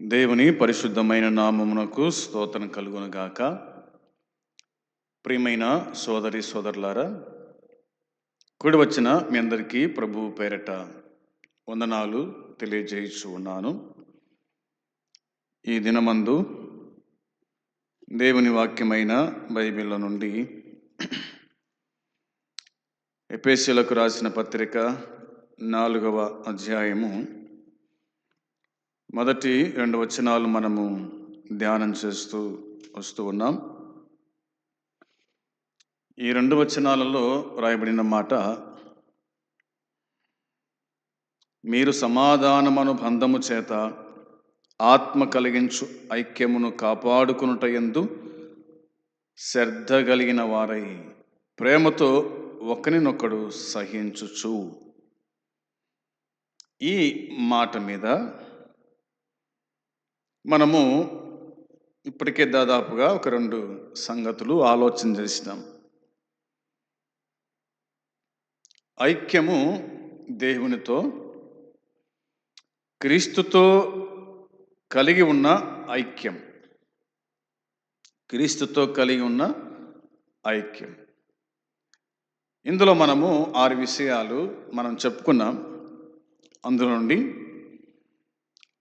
దేవుని పరిశుద్ధమైన నామమునకు స్తోత్రం కలుగునుగాక. ప్రియమైన సోదరి సోదరులారా కూడి వచ్చిన మీ అందరికీ ప్రభు పేరట వందనాలు తెలియజేయచ్చు ఉన్నాను. ఈ దినమందు దేవుని వాక్యమైన బైబిల్ నుండి ఎపేసీలకు రాసిన పత్రిక నాలుగవ అధ్యాయము మొదటి రెండు వచనాలు మనము ధ్యానం చేస్తూ వస్తూ ఉన్నాం. ఈ రెండు వచనాలలో రాయబడిన మాట మీరు సమాధానమను బంధము చేత ఆత్మ కలిగించు ఐక్యమును కాపాడుకునుట ఎందు శ్రద్ధ కలిగిన వారై ప్రేమతో ఒకరినొకడు సహించుచు. ఈ మాట మీద మనము ఇప్పటికే దాదాపుగా ఒక రెండు సంగతులు ఆలోచన చేసినాం. ఐక్యము దేవునితో క్రీస్తుతో కలిగి ఉన్న ఐక్యం. క్రీస్తుతో కలిగి ఉన్న ఐక్యం. ఇందులో మనము ఆరు విషయాలు మనం చెప్పుకున్నాం. అందులో నుండి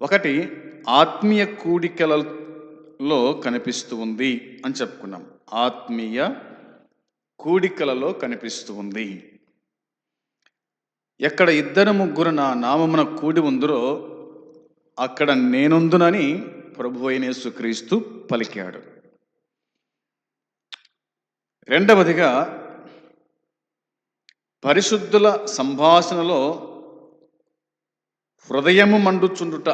ఒకటి ఆత్మీయ కూడికలలో కనిపిస్తూ ఉంది అని చెప్పుకున్నాం. ఆత్మీయ కూడికలలో కనిపిస్తూ ఉంది. ఎక్కడ ఇద్దరు ముగ్గురు నా నామమున కూడి ఉందరో అక్కడ నేనుందునని ప్రభు అయిన యేసుక్రీస్తు పలికాడు. రెండవదిగా పరిశుద్ధుల సంభాషణలో హృదయము మండుచుండుట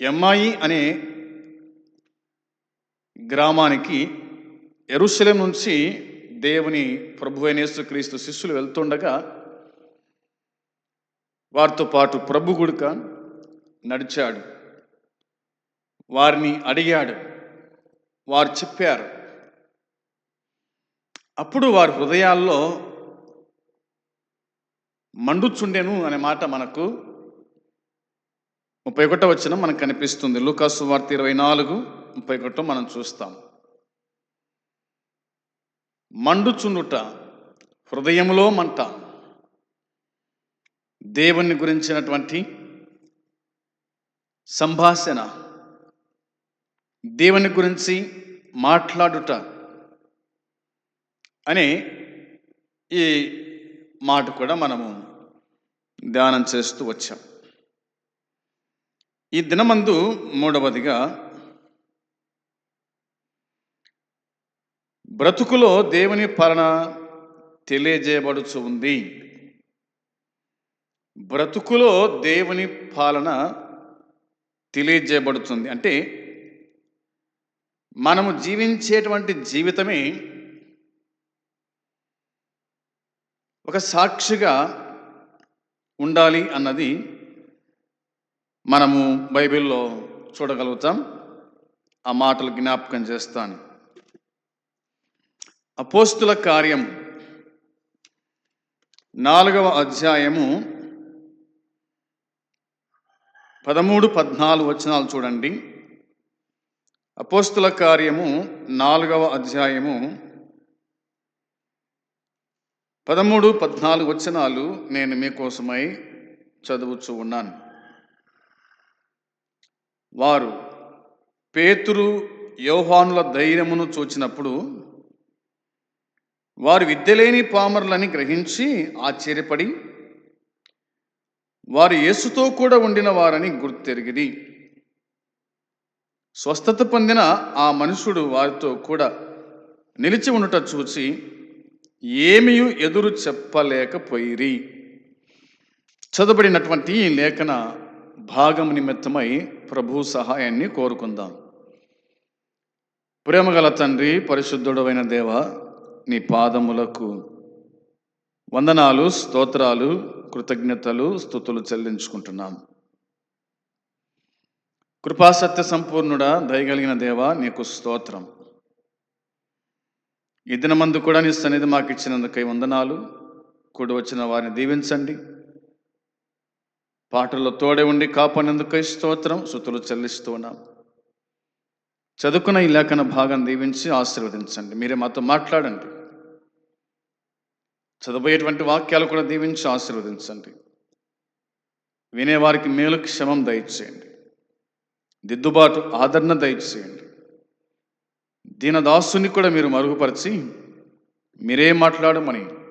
ఎమ్మాయి అనే గ్రామానికి ఎరుశలేం నుంచి దేవుని ప్రభు అయిన యేసుక్రీస్తు శిష్యులు వెళ్తుండగా వారితో పాటు ప్రభు గుడుక నడిచాడు. వారిని అడిగాడు. వారు చెప్పారు అప్పుడు వారి హృదయాల్లో మండుచుండెను అనే మాట మనకు ముప్పై ఒకటో వచ్చిన మనకు కనిపిస్తుంది. లూకాసు వార్త ఇరవై నాలుగు ముప్పై ఒకటో మనం చూస్తాం. మండుచుండుట హృదయంలో మంట దేవుని గురించినటువంటి సంభాషణ దేవుని గురించి మాట్లాడుట అనే ఈ మాట కూడా మనము ధ్యానం చేస్తూ వచ్చాం. ఈ దినమందు మూడవదిగా బ్రతుకులో దేవుని పాలన తెలియజేయబడుచు ఉంది బ్రతుకులో దేవుని పాలన తెలియజేయబడుతుంది. అంటే మనము జీవించేటువంటి జీవితమే ఒక సాక్షిగా ఉండాలి అన్నది మనము బైబిల్లో చూడగలుగుతాం. ఆ మాటలు జ్ఞాపకం చేస్తాను. అపోస్తుల కార్యం నాలుగవ అధ్యాయము పదమూడు పద్నాలుగు వచనాలు చూడండి. అపోస్తుల కార్యము నాలుగవ అధ్యాయము పదమూడు పద్నాలుగు వచనాలు నేను మీకోసమై చదువుచూ ఉన్నాను. వారు పేతురు యోహానుల ధైర్యమును చూచినప్పుడు వారు విద్యలేని పామరులని గ్రహించి ఆశ్చర్యపడి వారు యేసుతో కూడా ఉండిన వారని గుర్తెరిగిది స్వస్థత పొందిన ఆ మనుషుడు వారితో కూడా నిలిచి ఉండుట చూచి ఏమీ ఎదురు చెప్పలేకపోయిరి. చదబడినటువంటి ఈ లేఖన భాగం నిమిత్తమై ప్రభు సహాయాన్ని కోరుకుందాం. ప్రేమగల తండ్రి పరిశుద్ధుడమైన దేవ నీ పాదములకు వందనాలు స్తోత్రాలు కృతజ్ఞతలు స్థుతులు చెల్లించుకుంటున్నాం. కృపాసత్య సంపూర్ణుడా దయగలిగిన దేవ నీకు స్తోత్రం. ఈ దినమందు కూడా నీ సన్నిధి మాకు ఇచ్చినందుకై వందనాలు. కూడి వచ్చిన వారిని దీవించండి. పాటల్లో తోడే ఉండి కాపాడేందుకు స్తోత్రం శృతులు చెల్లిస్తూ ఉన్నాం. చదువుకున్న ఈ లేఖన భాగం దీవించి ఆశీర్వదించండి. మీరే మాతో మాట్లాడండి. చదవబోయేటువంటి వాక్యాలు కూడా దీవించి ఆశీర్వదించండి. వినేవారికి మేలు క్షమం దయచేయండి. దిద్దుబాటు ఆదరణ దయచేయండి. దీనదాసుని కూడా మీరు మరుగుపరిచి మీరే మాట్లాడమని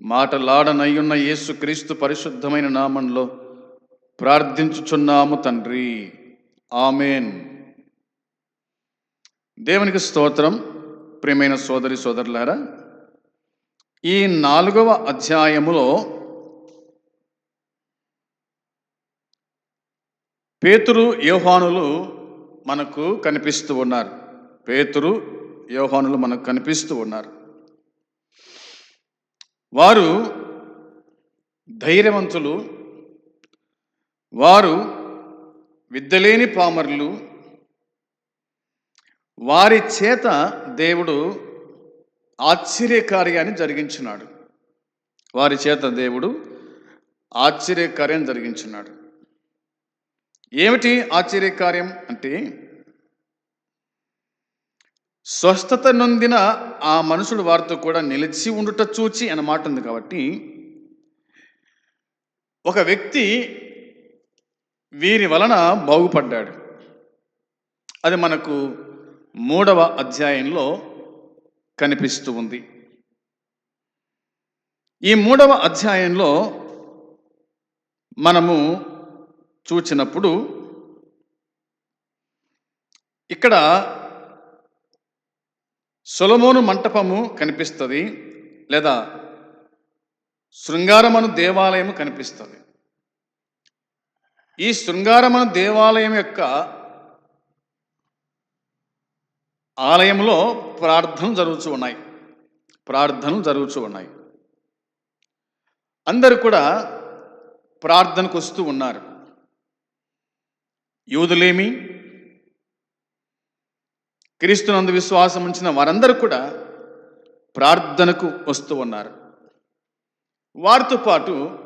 మాటలాడనయ్యున్న యేసు క్రీస్తు పరిశుద్ధమైన నామంలో ప్రార్థించుచున్నాము తండ్రి. ఆమెన్. దేవునికి స్తోత్రం. ప్రియమైన సోదరి సోదరులారా ఈ నాలుగవ అధ్యాయములో పేతురు యోహానులు మనకు కనిపిస్తూ ఉన్నారు. పేతురు యోహానులు మనకు కనిపిస్తూ ఉన్నారు. వారు ధైర్యవంతులు వారు విద్యలేని పామరులు వారి చేత దేవుడు ఆశ్చర్యకార్యాన్ని జరిగించున్నాడు వారి చేత దేవుడు ఆశ్చర్యకార్యం జరిగించున్నాడు ఏమిటి ఆశ్చర్యకార్యం అంటే స్వస్థత నొందిన ఆ మనుషుడు వారితో కూడా నిలిచి ఉండుట చూచి అన్న మాట ఉంది కాబట్టి ఒక వ్యక్తి వీరి వలన బాగుపడ్డాడు. అది మనకు మూడవ అధ్యాయంలో కనిపిస్తూ ఉంది. ఈ మూడవ అధ్యాయంలో మనము చూచినప్పుడు ఇక్కడ సొలమోను మంటపము కనిపిస్తుంది లేదా శృంగారమను దేవాలయము కనిపిస్తుంది. ఈ శృంగారమను దేవాలయం యొక్క ఆలయంలో ప్రార్థనలు జరుగుతూ ఉన్నాయి. ప్రార్థనలు జరుగుతూ ఉన్నాయి. అందరూ కూడా ప్రార్థనకు వస్తూ ఉన్నారు. యూదులేమి క్రీస్తునందు విశ్వాసం ఉంచిన వారందరూ కూడా ప్రార్థనకు వస్తూ ఉన్నారు. వారితో పాటు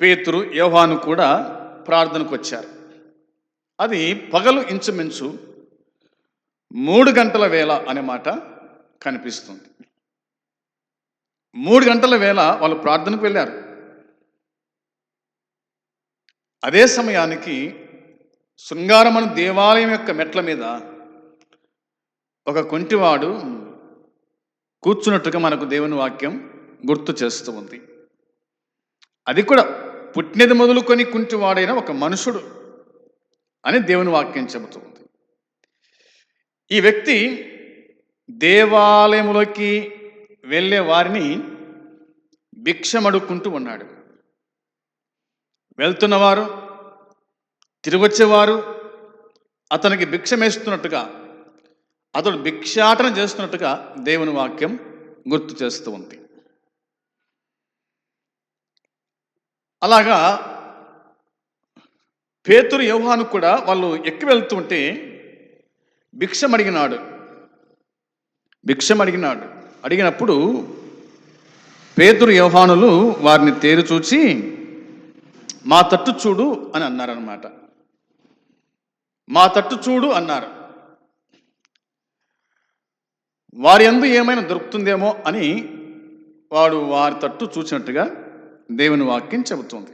పేతురు యోహాను కూడా ప్రార్థనకు వచ్చారు. అది పగలు ఇంచుమించు మూడు గంటల వేళ అనే మాట కనిపిస్తుంది. మూడు గంటల వేళ వాళ్ళు ప్రార్థనకు వెళ్ళారు. అదే సమయానికి శృంగారమను దేవాలయం యొక్క మెట్ల మీద ఒక కొంటివాడు కూర్చున్నట్టుగా మనకు దేవుని వాక్యం గుర్తు చేస్తూ ఉంది. అది కూడా పుట్టినది మొదలుకొని కుంటివాడైన ఒక మనుషుడు అని దేవుని వాక్యం చెబుతూ ఉంది. ఈ వ్యక్తి దేవాలయములోకి వెళ్ళే వారిని భిక్షమడుక్కుంటూ ఉన్నాడు. వెళ్తున్నవారు తిరిగొచ్చేవారు. అతనికి భిక్షమేస్తున్నట్టుగా అతడు భిక్షాటన చేస్తున్నట్టుగా దేవుని వాక్యం గుర్తు చేస్తూ ఉంది. అలాగా పేతురు యోహాను కూడా వాళ్ళు ఎక్కి వెళ్తుంటే భిక్షం అడిగినాడు భిక్షం అడిగినాడు అడిగినప్పుడు పేతురు యోహానులు వారిని తేరు చూచి మా తట్టు చూడు అని అన్నారనమాట మా తట్టు చూడు అన్నారు. వారి ఎందు ఏమైనా దొరుకుతుందేమో అని వాడు వారి తట్టు చూసినట్టుగా దేవుని వాక్యం చెబుతుంది.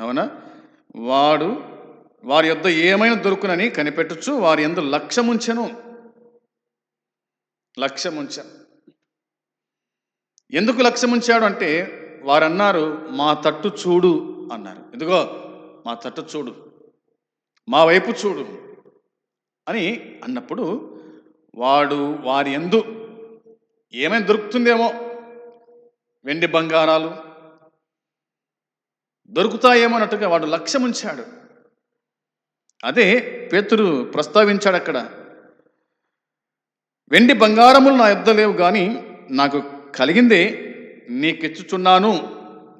అవునా? వాడు వారి యొద్ద ఏమైనా దొరుకునని కనిపెట్టచ్చు వారి ఎందు లక్ష్యముంచెను. లక్ష్యముంచాను. ఎందుకు లక్ష్యముంచాడు అంటే వారన్నారు మా తట్టు చూడు అన్నారు. ఇదిగో మా తట్టు చూడు. మా వైపు చూడు. అని అన్నప్పుడు వాడు వారి ఎందు ఏమైనా దొరుకుతుందేమో? వెండి బంగారాలు దొరుకుతాయేమో అన్నట్టుగా వాడు లక్ష్యం ఉంచాడు. అదే పేతురు ప్రస్తావించాడు అక్కడ. వెండి బంగారములు నా యొద్ద లేవు కానీ నాకు కలిగిందే నీకిచ్చుచున్నాను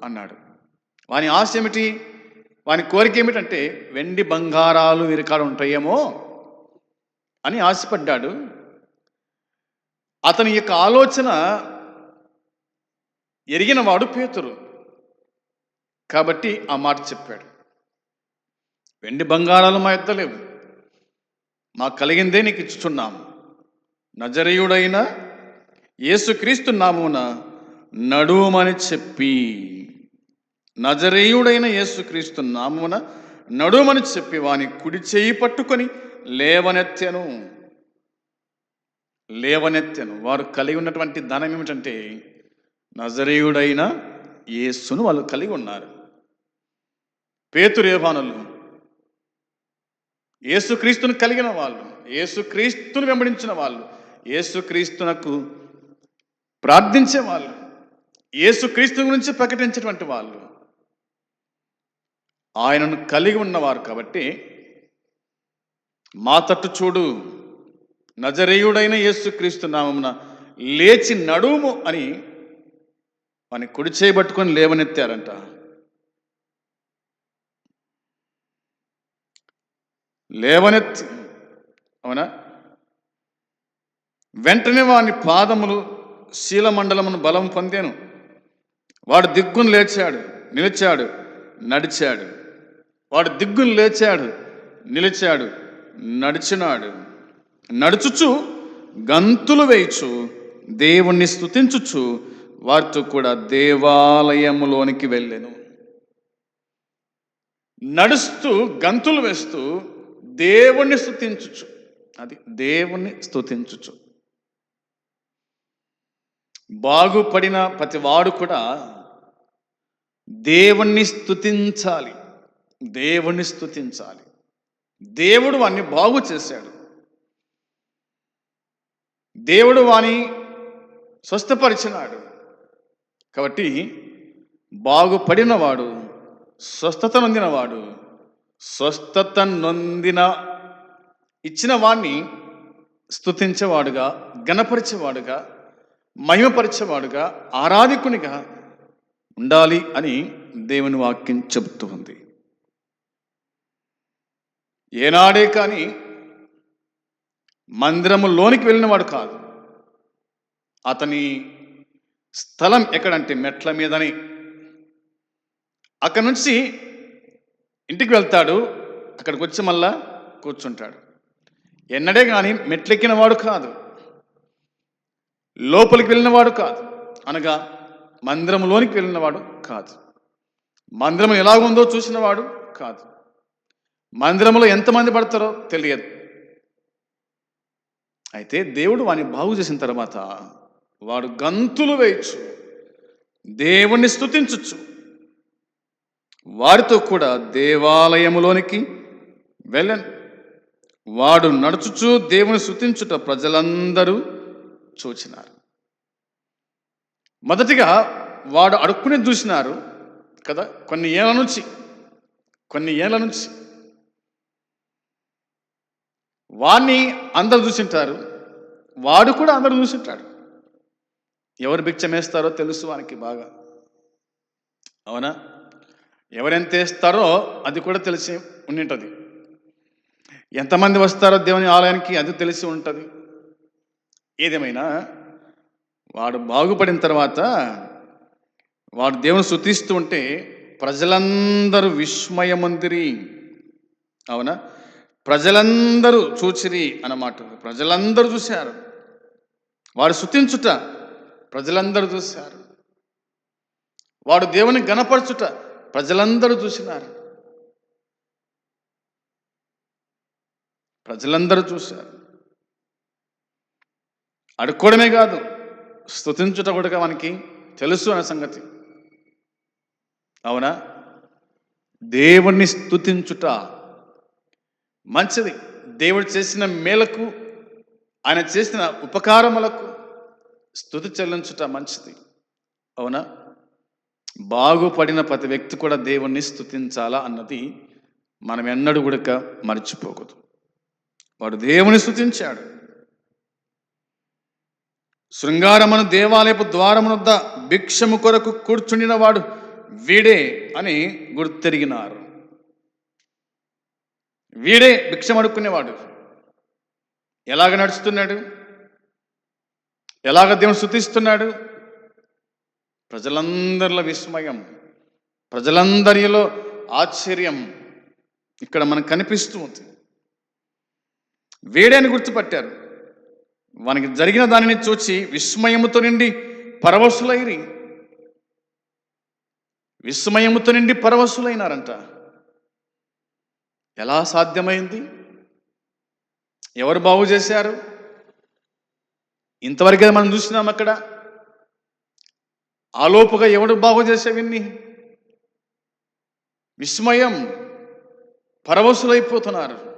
అన్నాడు. వాని ఆశ ఏమిటి? వాని కోరిక ఏమిటంటే వెండి బంగారాలు వీరికాడ ఉంటాయేమో అని ఆశపడ్డాడు. అతని యొక్క ఆలోచన ఎరిగిన వాడు పేతురు. కాబట్టి ఆ మాట చెప్పాడు. వెండి బంగారాలు మా యొద్ద లేవు. మాకు కలిగిందే నీకు ఇచ్చుచున్నాము. నజరీయుడైన యేసుక్రీస్తు నామున నడుమని చెప్పి నజరేయుడైన యేసుక్రీస్తు నామున నడుమని చెప్పి వాని కుడి చేయి పట్టుకొని లేవనెత్తెను. లేవనెత్తెను. వారు కలిగి ఉన్నటువంటి ధనం ఏమిటంటే నజరేయుడైన యేసును వాళ్ళు కలిగి ఉన్నారు. పేతురేవానులు యేసుక్రీస్తును కలిగిన వాళ్ళు యేసుక్రీస్తును వెంబడించిన వాళ్ళు యేసుక్రీస్తునకు ప్రార్థించే వాళ్ళు యేసుక్రీస్తు గురించి ప్రకటించేటువంటి వాళ్ళు. ఆయనను కలిగి ఉన్నవారు కాబట్టి మా తట్టు చూడు. నజరేయుడైన యేసుక్రీస్తు నామమున లేచి నడుము అని వాని కుడి చేయబట్టుకొని లేవనెత్తారంట. లేవనెత్తి అవునా? వెంటనే వాని పాదములు శీలమండలమును బలం పొందాను. వాడు దిగ్గును లేచాడు నిలిచాడు నడిచాడు. వాడు దిగ్గును లేచాడు నిలిచాడు నడిచినాడు. నడుచుచు గంతులు వేయచు దేవుణ్ణి స్థుతించుచు వారితో కూడా దేవాలయములోనికి వెళ్ళెను. నడుస్తూ గంతులు వేస్తూ దేవుణ్ణి స్థుతించుచు అది దేవుణ్ణి స్థుతించుచు బాగుపడిన ప్రతివాడు కూడా దేవుణ్ణి స్థుతించాలి దేవుణ్ణి స్థుతించాలి దేవుడు వాణ్ణి బాగు చేశాడు. దేవుడు వాని స్వస్థపరిచినాడు. కాబట్టి బాగుపడినవాడు స్వస్థత నొందినవాడు స్వస్థత నొందిన ఇచ్చిన వాణ్ణి స్తుతించేవాడుగా గణపరిచేవాడుగా మహిమపరిచేవాడుగా ఆరాధికునిగా ఉండాలి అని దేవుని వాక్యం చెబుతూ ఉంది. ఏనాడే కానీ మందిరములోనికి వెళ్ళినవాడు కాదు. అతని స్థలం ఎక్కడంటే మెట్ల మీదని. అక్కడి నుంచి ఇంటికి వెళ్తాడు అక్కడికి వచ్చి మళ్ళా కూర్చుంటాడు. ఎన్నడే కానీ మెట్లెక్కిన వాడు కాదు. లోపలికి వెళ్ళినవాడు కాదు. అనగా మందిరంలోనికి వెళ్ళినవాడు కాదు. మందిరం ఎలాగుందో చూసినవాడు కాదు. మందిరంలో ఎంతమంది పడతారో తెలియదు. అయితే దేవుడు వాని బాగు చేసిన తర్వాత వాడు గంతులు వేయచ్చు. దేవుణ్ణి స్తుతించచ్చు. వారితో కూడా దేవాలయములోనికి వెళ్ళను. వాడు నడుచుచు దేవుని స్థుతించుట ప్రజలందరూ చూచినారు. మొదటిగా వాడు అడుక్కుని చూసినారు కదా కొన్ని ఏళ్ళ నుంచి కొన్ని ఏళ్ళ నుంచి. వాణ్ణి అందరు చూసింటారు. వాడు కూడా అందరు చూసింటాడు. ఎవరు భిక్షమేస్తారో తెలుసు వానికి బాగా. అవునా? ఎవరెంత వేస్తారో అది కూడా తెలిసి ఉండింటుంది. ఎంతమంది వస్తారో దేవుని ఆలయానికి అది తెలిసి ఉంటుంది. ఏదేమైనా వాడు బాగుపడిన తర్వాత వాడు దేవుని శుతిస్తూ ఉంటే ప్రజలందరూ విస్మయమందిరి. అవునా? ప్రజలందరూ చూచిరి అన్నమాట. ప్రజలందరూ చూశారు. వాడు శుతించుట ప్రజలందరూ చూశారు. వాడు దేవుని గణపరచుట ప్రజలందరూ చూసినారు. ప్రజలందరూ చూశారు. అడుక్కోవడమే కాదు స్తుతించుట కూడా మనకి తెలుసు అనే సంగతి. అవునా? దేవుణ్ణి స్తుతించుట మంచిది. దేవుడు చేసిన మేలకు ఆయన చేసిన ఉపకారములకు స్థుతి చెల్లించుట మంచిది. అవునా? బాగుపడిన ప్రతి వ్యక్తి కూడా దేవుణ్ణి స్తుతించాలా అన్నది మనం ఎన్నడూ కూడా మర్చిపోకూడదు. వాడు దేవుని స్థుతించాడు. శృంగారమును దేవాలయపు ద్వారమునొద్ద భిక్షము కొరకు కూర్చుండిన వాడు వీడే అని గుర్తెరిగినారు. వీడే భిక్షం అడుక్కునేవాడు ఎలాగ నడుస్తున్నాడు? ఎలాగ దేవుని శృతిస్తున్నాడు ప్రజలందరిలో విస్మయం ప్రజలందరిలో ఆశ్చర్యం ఇక్కడ మనకు కనిపిస్తూ ఉంది. వేడని గుర్తుపట్టారు. వానికి జరిగిన దానిని చూచి విస్మయముతో నిండి పరవశులైరి. విస్మయముతో నిండి పరవశులైనారంట. ఎలా సాధ్యమైంది? ఎవరు బాగు చేశారు? ఇంతవరకే మనం చూసినాం అక్కడ. ఆలోపుగా ఎవడు బాగు చేసేవిన్ని? విస్మయం పరవశులైపోతున్నారు.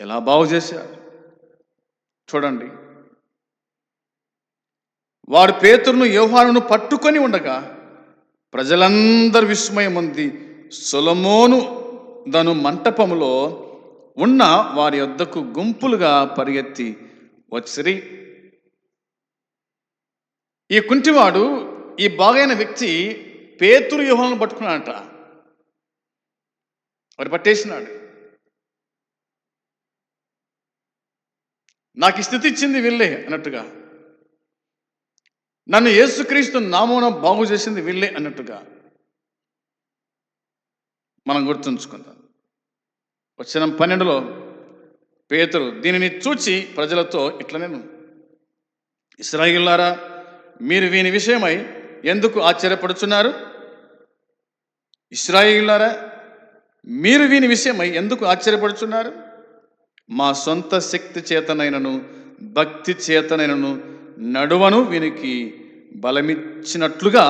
ఎలా బాగు చేశారు? చూడండి. వాడు పేతురును యోహానును పట్టుకొని ఉండగా ప్రజలందరి విస్మయం ఉంది. సొలమోను దను మంటపములో ఉన్న వారి వద్దకు గుంపులుగా పరిగెత్తి వచ్చిరి. ఈ కుంటివాడు ఈ బాగైన వ్యక్తి పేతురు వ్యూహాలను పట్టుకున్నాడట. వాడు పట్టేసినాడు. నాకు ఈ స్థితి ఇచ్చింది వీళ్ళే అన్నట్టుగా. నన్ను యేసుక్రీస్తు నామూన బాగు చేసింది వీళ్ళే అన్నట్టుగా మనం గుర్తుంచుకుందాం. వచ్చిన పన్నెండులో పేతురు దీనిని చూచి ప్రజలతో ఇట్లా నేను ఇస్రాయిల్లారా మీరు వీని విషయమై ఎందుకు ఆశ్చర్యపడుచున్నారు? ఇస్రాయిల్లారా మీరు వీని విషయమై ఎందుకు ఆశ్చర్యపడుచున్నారు? మా సొంత శక్తి చేతనైనను భక్తి చేతనైనను నడువను వీనికి బలమిచ్చినట్లుగా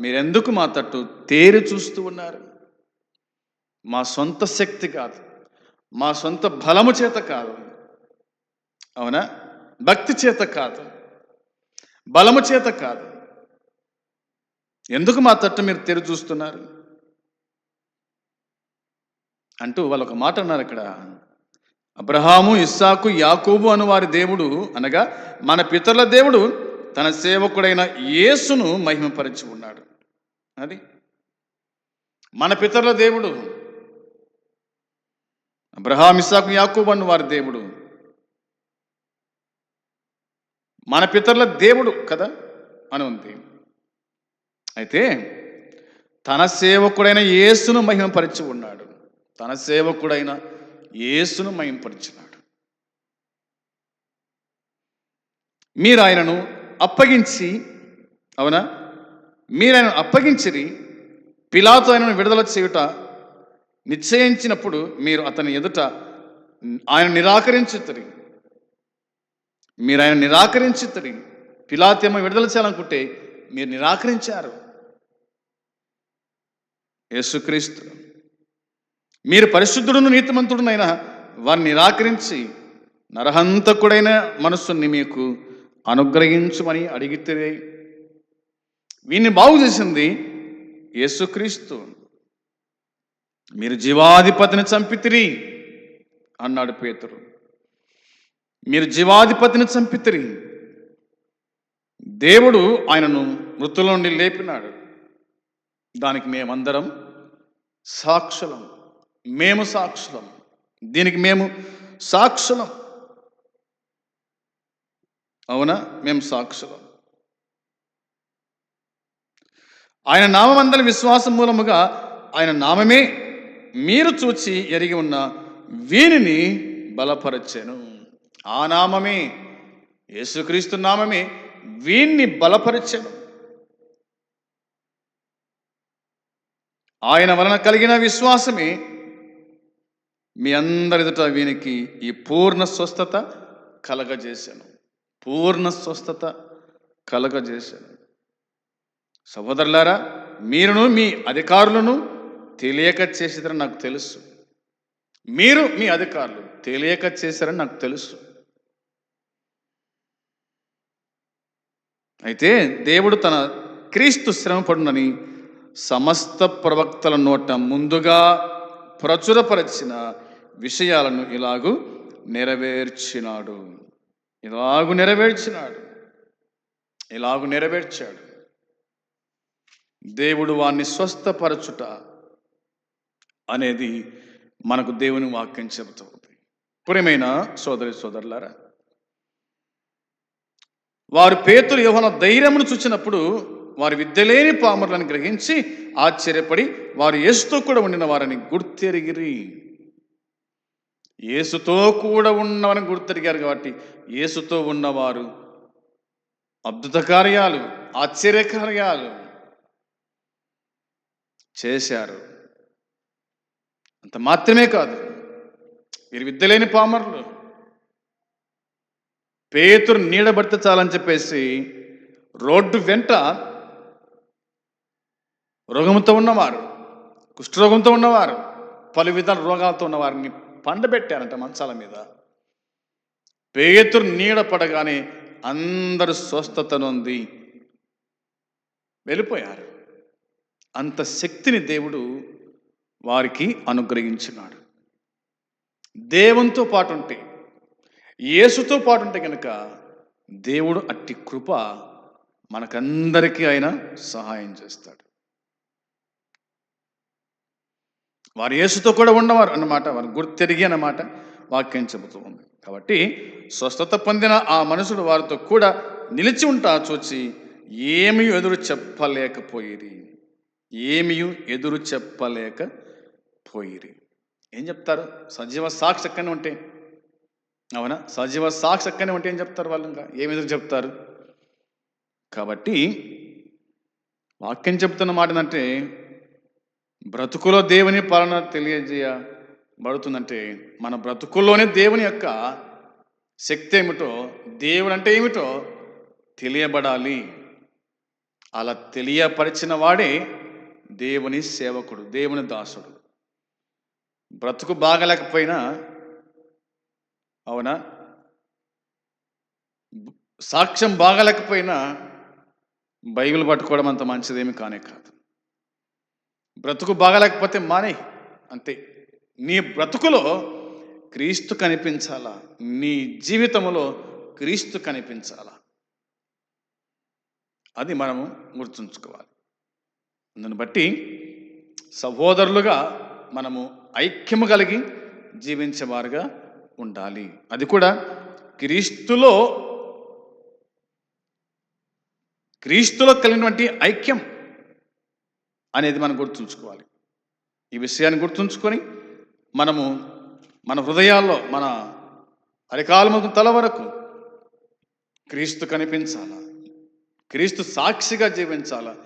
మీరెందుకు మా తట్టు తేరి చూస్తూ ఉన్నారు? మా సొంత శక్తి కాదు మా సొంత బలము చేత కాదు. అవునా? భక్తి చేత కాదు బలము చేత కాదు. ఎందుకు మా తట్టు మీరు తెరి చూస్తున్నారు? అంటూ వాళ్ళు ఒక మాట అన్నారు ఇక్కడ అబ్రహాము ఇస్సాకు యాకోబు అను వారి దేవుడు అనగా మన పితరుల దేవుడు తన సేవకుడైన యేసును మహిమపరిచి ఉన్నాడు. అది మన పితరుల దేవుడు. అబ్రహాం ఇస్సాకు యాకోబు అను వారి దేవుడు. మన పితరుల దేవుడు కదా అని ఉంది. అయితే తన సేవకుడైన యేసును మహిమపరిచి ఉన్నాడు. తన సేవకుడైన యేసును మయంపరిచినాడు. మీరు ఆయనను అప్పగించి అవునా? మీరు ఆయనను అప్పగించిరి పిలాతో ఆయనను విడుదల చేయుట నిశ్చయించినప్పుడు మీరు అతని ఎదుట ఆయన నిరాకరించుతరి. మీరు ఆయన నిరాకరించుతరి పిలాతేమో విడుదల చేయాలనుకుంటే మీరు నిరాకరించారు. యేసుక్రీస్తు మీరు పరిశుద్ధుడును నీతిమంతుడునైనా వారిని నిరాకరించి నరహంతకుడైన మనస్సుని మీకు అనుగ్రహించమని అడిగితే వీన్ని బాగు చేసింది యేసుక్రీస్తు. మీరు జీవాధిపతిని చంపితిరి అన్నాడు పేతురు. మీరు జీవాధిపతిని చంపితిరి. దేవుడు ఆయనను మృతుల నుండి లేపినాడు. దానికి మేమందరం సాక్షులం. మేము సాక్షులం. దీనికి మేము సాక్షులం. అవునా? మేము సాక్షులం. ఆయన నామందరి విశ్వాసం మూలముగా ఆయన నామమే మీరు చూచి ఎరిగి ఉన్న వీనిని బలపరచెను. ఆ నామమే యేసుక్రీస్తు నామమే వీన్ని బలపరచెను. ఆయన వలన కలిగిన విశ్వాసమే మీ అందరి ఎదుట వీనికి ఈ పూర్ణ స్వస్థత కలగజేశాను. పూర్ణ స్వస్థత కలగజేశాను. సహోదరులారా మీరును మీ అధికారులను తెలియక చేసేదని నాకు తెలుసు. మీరు మీ అధికారులు తెలియక చేశారని నాకు తెలుసు. అయితే దేవుడు తన క్రీస్తు శ్రమపడునని సమస్త ప్రవక్తల నోట ముందుగా ప్రచురపరిచిన విషయాలను ఇలాగు నెరవేర్చినాడు. ఇలాగు నెరవేర్చినాడు. ఇలాగు నెరవేర్చాడు. దేవుడు వాణ్ణి స్వస్థపరచుట అనేది మనకు దేవుని వాక్యం చెబుతుంది. ప్రియమైన సోదరి సోదరులారా వారు పేతులు యోహన ధైర్యమును చూచినప్పుడు వారి విద్యలేని పామరులను గ్రహించి ఆశ్చర్యపడి వారు యేసుతో కూడా ఉండిన వారిని గుర్తెరిగిరి. యేసుతో కూడా ఉన్నవని గుర్తెరిగారు కాబట్టి యేసుతో ఉన్నవారు అద్భుత కార్యాలు ఆశ్చర్య కార్యాలు చేశారు. అంత మాత్రమే కాదు వీరు విద్యలేని పామరులు. పేతురు నీడబడితే చాలని చెప్పేసి రోడ్డు వెంట రోగంతో ఉన్నవారు కుష్ఠరోగంతో ఉన్నవారు పలు విధాల రోగాలతో ఉన్నవారిని పండబెట్టారంట మంచాల మీద. పేతురు నీడ పడగానే అందరూ స్వస్థత నొంది వెళ్ళిపోయారు. అంత శక్తిని దేవుడు వారికి అనుగ్రహించినాడు. దేవునితో పాటు ఉంటే యేసుతో పాటు ఉంటే కనుక దేవుడు అట్టి కృప మనకందరికీ ఆయన సహాయం చేస్తాడు. వారు యేసుతో కూడా ఉన్నవారు అన్నమాట వారు గుర్తెరిగి అన్నమాట వాక్యం చెబుతూ ఉంది. కాబట్టి స్వస్థత పొందిన ఆ మనుషుడు వారితో కూడా నిలిచి ఉంటా చూచి ఏమీ ఎదురు చెప్పలేకపోయిరి. ఏమీ ఎదురు చెప్పలేకపోయిరి. ఏం చెప్తారు? సజీవ సాక్షి ఎక్కడనే ఉంటే. అవునా? సజీవ సాక్షి ఎక్కడనే ఉంటే ఏం చెప్తారు వాళ్ళు ఇంకా? ఏమి ఎదురు చెప్తారు? కాబట్టి వాక్యం చెప్తున్న మాట ఏంటంటే బ్రతుకులో దేవుని పాలన తెలియజేయబడుతుందంటే మన బ్రతుకుల్లోనే దేవుని యొక్క శక్తి ఏమిటో దేవుడు అంటే ఏమిటో తెలియబడాలి. అలా తెలియపరిచిన వాడే దేవుని సేవకుడు దేవుని దాసుడు. బ్రతుకు బాగలేకపోయినా అవునా? సాక్ష్యం బాగలేకపోయినా బైబిల్ పట్టుకోవడం అంత మంచిదేమి కానే కాదు. బ్రతుకు బాగలేకపోతే మానే. అంతే. నీ బ్రతుకులో క్రీస్తు కనిపించాలా? నీ జీవితంలో క్రీస్తు కనిపించాలా? అది మనము గుర్తుంచుకోవాలి. దాన్ని బట్టి సహోదరులుగా మనము ఐక్యము కలిగి జీవించేవారుగా ఉండాలి. అది కూడా క్రీస్తులో క్రీస్తులో కలిగినటువంటి ఐక్యం. అనేది మనం గుర్తుంచుకోవాలి ఈ విషయాన్ని గుర్తుంచుకొని మనము మన హృదయాల్లో మన అరికాలముకు తల వరకు క్రీస్తు కనిపించాలా? క్రీస్తు సాక్షిగా జీవించాలా?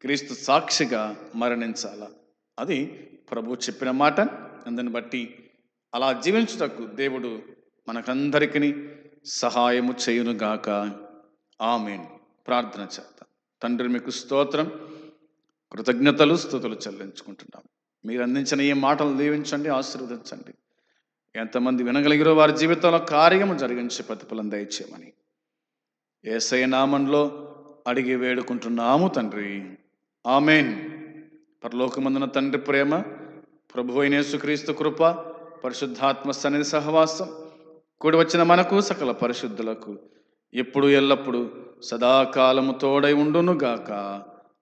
క్రీస్తు సాక్షిగా మరణించాలా? అది ప్రభు చెప్పిన మాట. అందుని బట్టి అలా జీవించుటకు దేవుడు మనకందరికీ సహాయము చేయునుగాక. ఆమెన్. ప్రార్థన చేద్దాం. తండ్రి మీకు స్తోత్రం. కృతజ్ఞతలు స్థుతులు చెల్లించుకుంటున్నాం. మీరు అందించిన ఈ మాటలు దీవించండి ఆశీర్వదించండి. ఎంతమంది వినగలిగిరో వారి జీవితంలో కార్యము జరిగించి ప్రతిఫలం దయచేయమని. ఏసై నామంలో అడిగి వేడుకుంటున్నాము తండ్రి. ఆమెన్. పరలోకమందున తండ్రి ప్రేమ ప్రభు అయిన యేసుక్రీస్తు కృప పరిశుద్ధాత్మ సన్నిధి సహవాసం కూడి వచ్చిన మనకు సకల పరిశుద్ధులకు ఎప్పుడు ఎల్లప్పుడు సదాకాలము తోడై ఉండునుగాక.